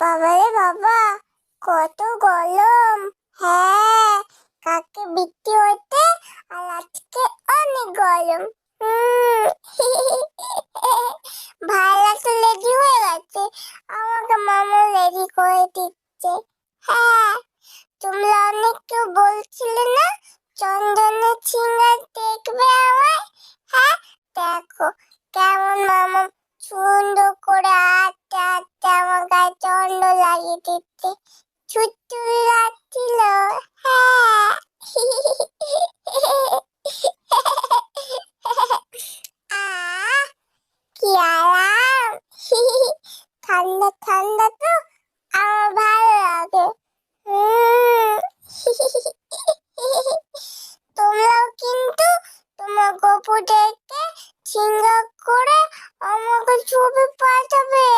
বাবারে বাবা, কত গরম। হ্যাঁ কাকে বৃষ্টি হতে আর আজকে অনেক গরম। ভাইরা তো রেডি হয়ে গেছে, আমাকে মামা রেডি করে দিচ্ছে। হ্যাঁ তোমরা অনেক কেউ বলছিলে না চন্দনের সিঙ্গার দেখবে আমায়? হ্যাঁ দেখো, কেমন মামা সুন্দর করে দিচ্ছে ছুট্টু লাগছিল ঠান্ডা ঠান্ডা তো আমার ভালো লাগে। তোমরাও কিন্তু তোমার গপুদেরকে সিঙ্গার করে আমাকে ছবি পাঠাবে।